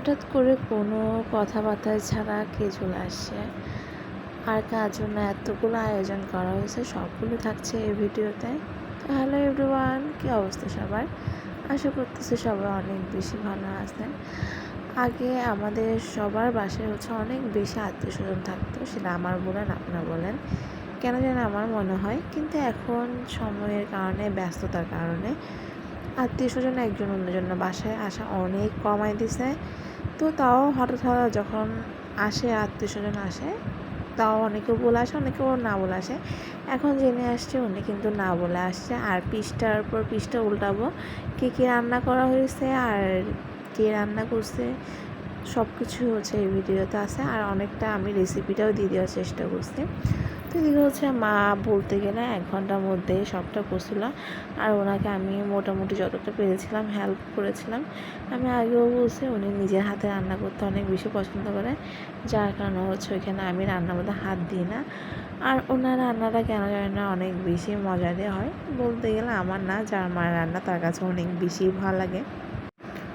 হঠাৎ করে কোনো কথাবার্তা ছাড়া কে চলে আসছে আর কার জন্য এতগুলো আয়োজন করা হয়েছে, সবগুলো থাকছে এই ভিডিওতে। হ্যালো এভরিওয়ান, কী অবস্থা সবার? আশা করতেছি সবাই অনেক বেশি ভালো আছেন। আগে আমাদের সবার বাসায় হচ্ছে অনেক বেশি আত্মীয় স্বজন থাকতো, সেটা আমার বলেন, আপনার বলেন। কেন যেন আমার মনে হয়, কিন্তু এখন সময়ের কারণে, ব্যস্ততার কারণে আত্মীয় স্বজন একজন অন্যজন বাসায় আসা অনেক কমাই দিছে। তো তাও হঠাৎ হঠাৎ যখন আসে আত্মীয় স্বজন আসে, তাও অনেকেও বলে আসে অনেকেও না বলে আসে। এখন জেনে আসছে উনি কিন্তু না বলে আসছে। আর পিসটার পর পিসটা উল্টাবো, কে কী রান্না করা হয়েছে আর কে রান্না করছে সব কিছু হচ্ছে এই ভিডিওতে আছে। আর অনেকটা আমি রেসিপিটাও দিয়ে দেওয়ার চেষ্টা করছি। তো হচ্ছে মা বলতে গেলে এক ঘণ্টার মধ্যে সবটা করছিল। আর ওনাকে আমি মোটামুটি যতটা পেরেছিলাম হেল্প করেছিলাম। আমি আগেও বলছি, উনি নিজের হাতে রান্না করতে অনেক বেশি পছন্দ করে। যার কারণে হচ্ছে ওইখানে আমি রান্নার মধ্যে হাত দিই না। আর ওনার রান্নাটা কেন জানি না অনেক বেশি মজা দিয়ে হয়। বলতে গেলে আমার না, যার মায়ের রান্না তার কাছে অনেক বেশি ভালো লাগে।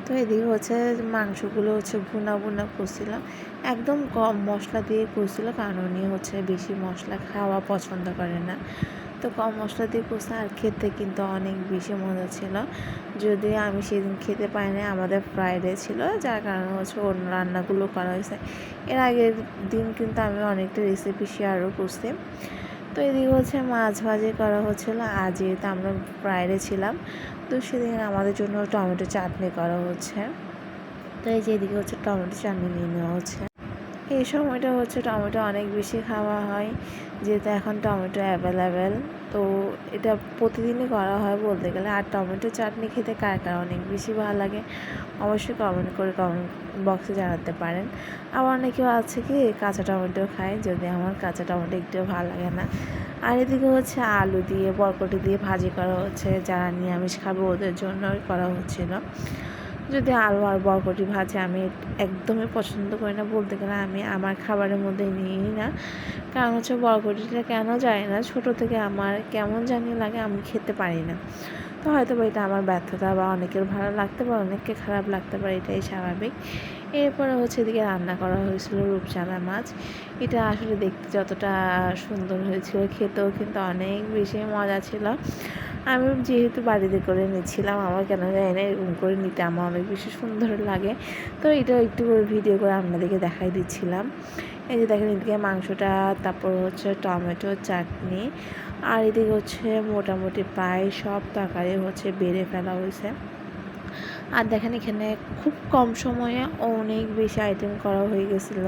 তো এদিকে হচ্ছে মাংসগুলো হচ্ছে ভুনা ভুনা করছিলাম। একদম কম মশলা দিয়ে করছিল, কারণ উনি হচ্ছে বেশি মশলা খাওয়া পছন্দ করে না। তো কম মশলা দিয়ে করছে, আর খেতে কিন্তু অনেক বেশি মজা ছিল। যদি আমি সেদিন খেতে পাইনি আমাদের ফ্রাইডে ছিল, যার কারণে হচ্ছে অন্য রান্নাগুলো করা হয়েছে। এর আগের দিন কিন্তু আমি অনেকটা রেসিপি শেয়ারও করছি। তো এদিকে হচ্ছে মাছ ভাজি করা হচ্ছিল। আর তো আমরা ফ্রাইডে ছিলাম, তো সেদিন আমাদের জন্য টমেটো চাটনি করা হচ্ছে। তো এই যে এদিকে হচ্ছে টমেটো চাটনি নিয়ে নেওয়া হচ্ছে। এই সময়টা হচ্ছে টমেটো অনেক বেশি খাওয়া হয়, যেহেতু এখন টমেটো অ্যাভেলেবেল তো এটা প্রতিদিনই করা হয় বলতে গেলে। আর টমেটো চাটনি খেতে কার কার অনেক বেশি ভালো লাগে, অবশ্যই কমেন্ট করে কমেন্ট বক্সে জানাতে পারেন। আবার অনেকেও আছে কি, কাঁচা টমেটো খায়, যদি আমার কাঁচা টমেটো একটু ভালো লাগে না। আর এদিকে হচ্ছে আলু দিয়ে, বরকটি দিয়ে ভাজি করা হচ্ছে, যারা নিরামিষ খাবে ওদের জন্যই করা হচ্ছিল। যদি আলু আর বরবটি ভাজে, আমি একদমই পছন্দ করি না বলতে গেলে, আমি আমার খাবারের মধ্যে নিই না। কারণ হচ্ছে বরবটিটা কেন যায় না, ছোট থেকে আমার কেমন জানি লাগে, আমি খেতে পারি না। তো হয়তো বা এটা আমার ব্যর্থতা বা অনেকের ভালো লাগতে পারে, অনেককে খারাপ লাগতে পারে, এটাই স্বাভাবিক। এরপরে হচ্ছে এদিকে রান্না করা হয়েছিল রূপচাঁদা মাছ। এটা আসলে দেখতে যতটা সুন্দর হয়েছিল, খেতেও কিন্তু অনেক বেশি মজা ছিল। আমি যেহেতু বাড়িতে করে নিচ্ছিলাম আমার কেন জানি না, এরকম করে নিতে আমার অনেক বেশি সুন্দর লাগে। তো এটা একটু করে ভিডিও করে আপনাদেরকে দেখাই দিচ্ছিলাম। এই যে দেখেন, এদিকে মাংসটা, তারপর হচ্ছে টমেটো, চাটনি, আর এদিকে হচ্ছে মোটামুটি প্রায় সব তরকারি হচ্ছে বেড়ে ফেলা হয়েছে। আর দেখেন, এখানে খুব কম সময়ে অনেক বেশি আইটেম করা হয়ে গেছিল।